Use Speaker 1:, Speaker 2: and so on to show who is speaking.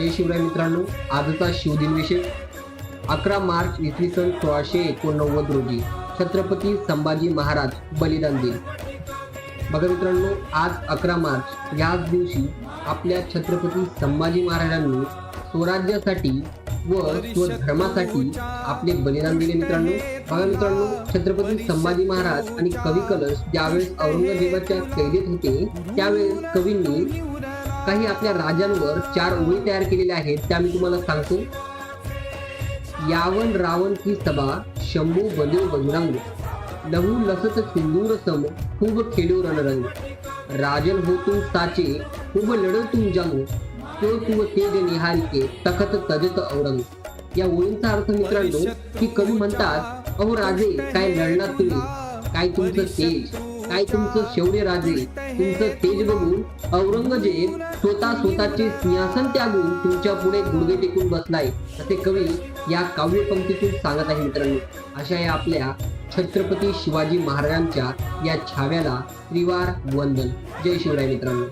Speaker 1: जय शिवराय मित्रांनो आजचा शिवदिन विशेष. अकरा मार्च इसवी सन सोळाशे एकोणनव्वद रोजी छत्रपती संभाजी महाराज बलिदान दिन. बघा मित्रांनो आज अकरा मार्च याच दिवशी आपल्या छत्रपती संभाजी महाराजांनी स्वराज्यासाठी व स्वधर्मासाठी आपले बलिदान दिले मित्रांनो. बघा मित्रांनो छत्रपती संभाजी महाराज आणि कवी कलश ज्यावेळेस औरंगजेबाच्या कैदेत होते त्यावेळेस कवींनी काही आपल्या राजांवर चार ओळी तयार केलेल्या आहेत त्या मी तुम्हाला सांगतो. यावन रावण की सभा शंभू बलिव बजरंग. लहू लसत सिंदूर सम खूब खेळू रणरंग. राजन हो तुम साचे खूब लढ तुम जंग. तो तुम तेज निहारिके तखत तजत औरंग. या ओळींचा अर्थ मित्रांनो की कवी म्हणतात अहो राजे काय लढणार तुम्ही? काय तुमचं तेज? काय तुमचं शौर्य राजे? तुमचं तेज बघून औरंगजेब स्वतः स्वतःचे सिंहासन त्यागून तुमच्यापुढे गुडघे टेकून बसलाय असे कवी या काव्य पंक्तीतून सांगत आहे मित्रांनो. अशा या आपल्या छत्रपती शिवाजी महाराजांच्या या छाव्याला त्रिवार वंदन. जय शिवराय मित्रांनो.